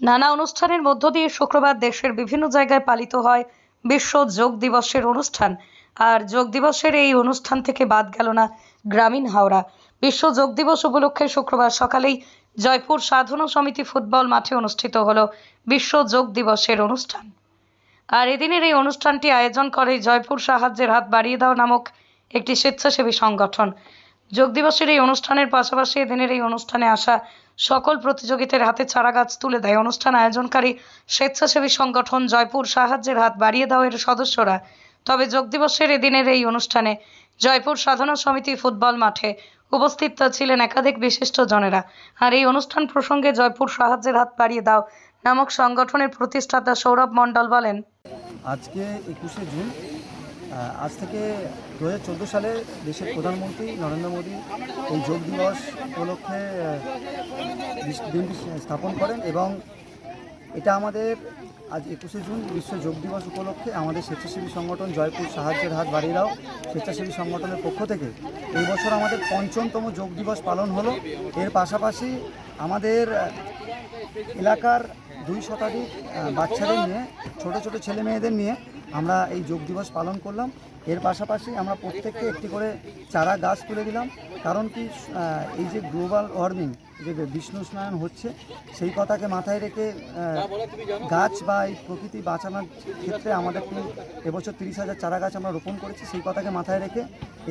নানা অনুষ্ঠানের মধ্য দিয়ে শুক্রবার দেশের বিভিন্ন জায়গায় পালিত হয় বিশ্ব যোগ দিবসের অনুষ্ঠান। আর যোগ দিবসের এই অনুষ্ঠান থেকে বাদ গেল না গ্রামীণ হাওড়া। বিশ্ব যোগ দিবস উপলক্ষে শুক্রবার সকালেই জয়পুর সাধনা সমিতি ফুটবল মাঠে অনুষ্ঠিত হলো বিশ্ব যোগ দিবসের অনুষ্ঠান। আর এদিনের এই অনুষ্ঠানটি আয়োজন করে জয়পুর সাহায্যের হাত বাড়িয়ে দাও নামক একটি স্বেচ্ছাসেবী সংগঠন। যোগ দিবসের এই অনুষ্ঠানের পাশাপাশি এদিনের এই অনুষ্ঠানে আসা সকল প্রতিযোগিতার হাতে চারা গাছ তুলে দেয়। অনুষ্ঠান আয়োজনকারী স্বেচ্ছাসেবী সংগঠন জয়পুর সাহায্যের হাত বাড়িয়ে দাও এর সদস্যরা। তবে যোগ দিবসের এদিনের এই অনুষ্ঠানে জয়পুর সাধনা সমিতি ফুটবল মাঠে উপস্থিত ছিলেন একাধিক বিশিষ্ট জনেরা। আর এই অনুষ্ঠান প্রসঙ্গে জয়পুর সাহায্যের হাত বাড়িয়ে দাও নামক সংগঠনের প্রতিষ্ঠাতা সৌরভ মণ্ডল বলেন, আজকে একুশে জুন আজ থেকে দু হাজার চোদ্দ সালে দেশের প্রধানমন্ত্রী নরেন্দ্র মোদী এই যোগ দিবস উপলক্ষে দিনটি স্থাপন করেন এবং এটা আমাদের আজ একুশে জুন বিশ্ব যোগ দিবস উপলক্ষে আমাদের স্বেচ্ছাসেবী সংগঠন জয়পুর সাহায্যের হাত বাড়িয়ে দাও। স্বেচ্ছাসেবী সংগঠনের পক্ষ থেকে এই বছর আমাদের পঞ্চমতম যোগ দিবস পালন হলো। এর পাশাপাশি আমাদের এলাকার দুই শতাধিক বাচ্চাদের নিয়ে, ছোট ছোট ছেলে মেয়েদের নিয়ে আমরা এই যোগ দিবস পালন করলাম। এর পাশাপাশি আমরা প্রত্যেককে একটি করে চারা গাছ তুলে দিলাম। কারণ কি এই যে গ্লোবাল ওয়ার্মিং, যে বিষ্ণু উষ্ণায়ন হচ্ছে, সেই কথাকে মাথায় রেখে গাছ বা এই প্রকৃতি বাঁচানোর ক্ষেত্রে আমাদের এবছর তিরিশ হাজার চারা গাছ আমরা রোপণ করেছি, সেই কথাকে মাথায় রেখে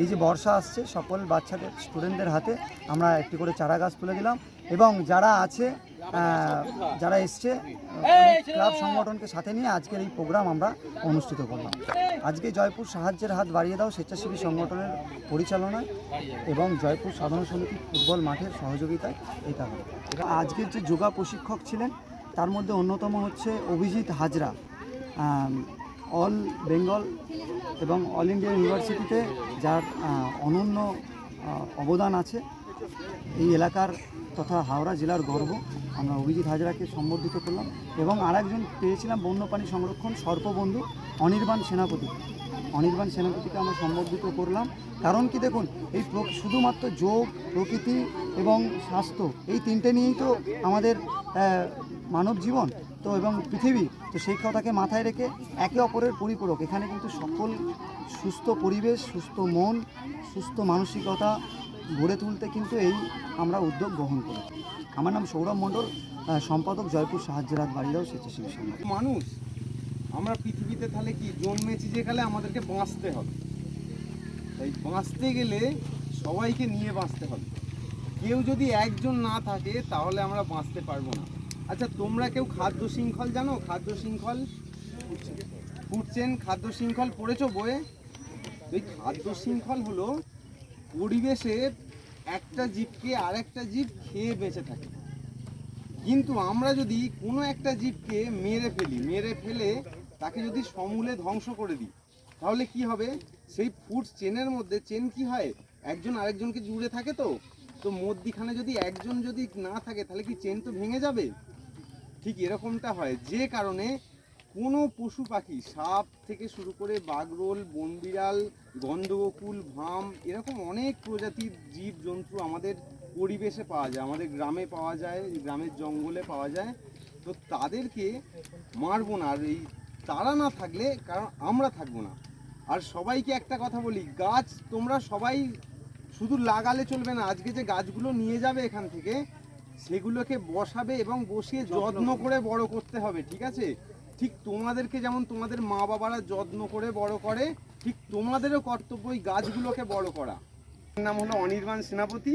এই যে বর্ষা আসছে, সকল বাচ্চাদের, স্টুডেন্টদের হাতে আমরা একটি করে চারা গাছ তুলে দিলাম। এবং যারা আছে যারা এসছে ক্লাব সংগঠনকে সাথে নিয়ে আজকের এই প্রোগ্রাম আমরা অনুষ্ঠিত করলাম। আজকে জয়পুর সাহায্যের হাত বাড়িয়ে দাও স্বেচ্ছাসেবী সংগঠনের পরিচালনায় এবং জয়পুর সাধারণ সমিতি ফুটবল মাঠের সহযোগিতায় এটা হলো আজকের যে যোগা প্রশিক্ষক ছিলেন তার মধ্যে অন্যতম হচ্ছে অভিজিৎ হাজরা। অল বেঙ্গল এবং অল ইন্ডিয়া ইউনিভার্সিটিতে যার অনন্য অবদান আছে। এই এলাকার তথা হাওড়া জেলার গর্ব। আমরা অভিজিৎ হাজরাকে সম্বর্ধিত করলাম এবং আরেকজন পেয়েছিলাম বন্যপ্রাণী সংরক্ষণ সর্পবন্ধু অনির্বাণ সেনাপতি। অনির্বাণ সেনাপতিকে আমরা সম্বর্ধিত করলাম। কারণ কি দেখুন, এই শুধুমাত্র যোগ, প্রকৃতি এবং স্বাস্থ্য এই তিনটে নিয়েই তো আমাদের মানব জীবন। তো এবং পৃথিবী, তো সেই কথাকে মাথায় রেখে একে অপরের পরিপূরক। এখানে কিন্তু সকল সুস্থ পরিবেশ, সুস্থ মন, সুস্থ মানসিকতা গড়ে তুলতে কিন্তু এই আমরা উদ্যোগ গ্রহণ করি আমার নাম সৌরভ মণ্ডল সম্পাদক জয়পুর সাহায্যের হাত বাড়িরাও স্বেচ্ছাসেবী সংগঠন। মানুষ, আমরা পৃথিবীতে তাহলে কি জন্মেছি যেখানে আমাদেরকে বাঁচতে হবে? তাই বাঁচতে গেলে সবাইকে নিয়ে বাঁচতে হবে। কেউ যদি একজন না থাকে, তাহলে আমরা বাঁচতে পারব না। আচ্ছা তোমরা কেউ খাদ্য শৃঙ্খল জানো? খাদ্য শৃঙ্খল ফুটছেন? খাদ্য শৃঙ্খল পড়েছো বইয়ে? এই খাদ্য শৃঙ্খল হলো পরিবেশে একটা জীবকে আরেকটা জীব খেয়ে বেঁচে থাকে। কিন্তু আমরা যদি কোনো একটা জীবকে মেরে ফেলি, মেরে ফেলে তাকে যদি সমূলে ধ্বংস করে দিই, তাহলে কি হবে? সেই ফুড চেনের মধ্যে, চেন কি হয়? একজন আরেকজনকে জুড়ে থাকে তো। তো মধ্যিখানে যদি একজন যদি না থাকে, তাহলে কি চেন তো ভেঙে যাবে? ঠিক এরকমটা হয়। যে কারণে কোনো পশু পাখি সাপ থেকে শুরু করে বাগরোল বনবিড়াল গন্ধগোকুল ভাম এরকম অনেক প্রজাতির জীব জন্তু আমাদের পরিবেশে পাওয়া যায় আমাদের গ্রামে পাওয়া যায় গ্রামের জঙ্গলে পাওয়া যায়। তো তাদেরকে মারবো না আর এই তারা না থাকলে কারণ আমরা থাকব না। আর সবাইকে একটা কথা বলি গাছ তোমরা সবাই শুধু লাগালে চলবে না আজকে যে গাছগুলো নিয়ে যাবে এখান থেকে সেগুলোকে বসাবে এবং বসিয়ে যত্ন করে বড় করতে হবে ঠিক আছে? ঠিক তোমাদেরকে যেমন তোমাদের মা বাবারা যত্ন করে বড় করে, ঠিক তোমাদেরও কর্তব্য ওই গাছগুলোকে বড় করা। নাম হলো অনির্বাণ সেনাপতি।